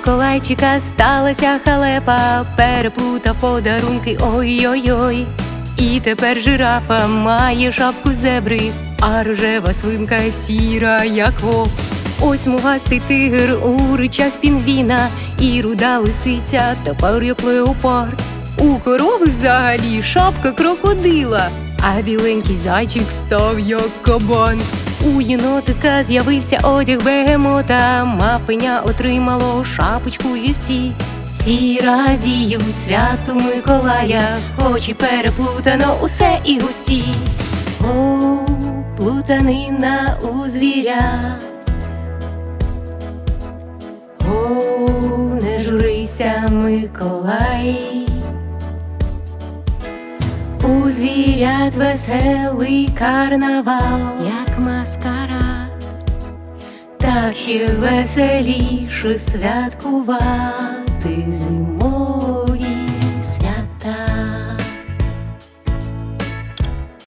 Миколайчика сталася халепа, переплутав подарунки, ой-ой-ой. І тепер жирафа має шапку зебри, а рожева свинка сіра, як вовк. Ось мугастий тигр у ричах пінгвіна, і руда лисиця, тепер як леопард. У корови взагалі шапка крокодила, а біленький зайчик став як кабан. У єнотика з'явився одяг бегемота, мапеня отримало шапочку вівці. Всі радіють святу Миколая, хоч і переплутано усе і усі. О, плутанина у звірят. О, не журися, Миколай. У звірят веселий карнавал, маскарад, так ще веселіше святкувати свята.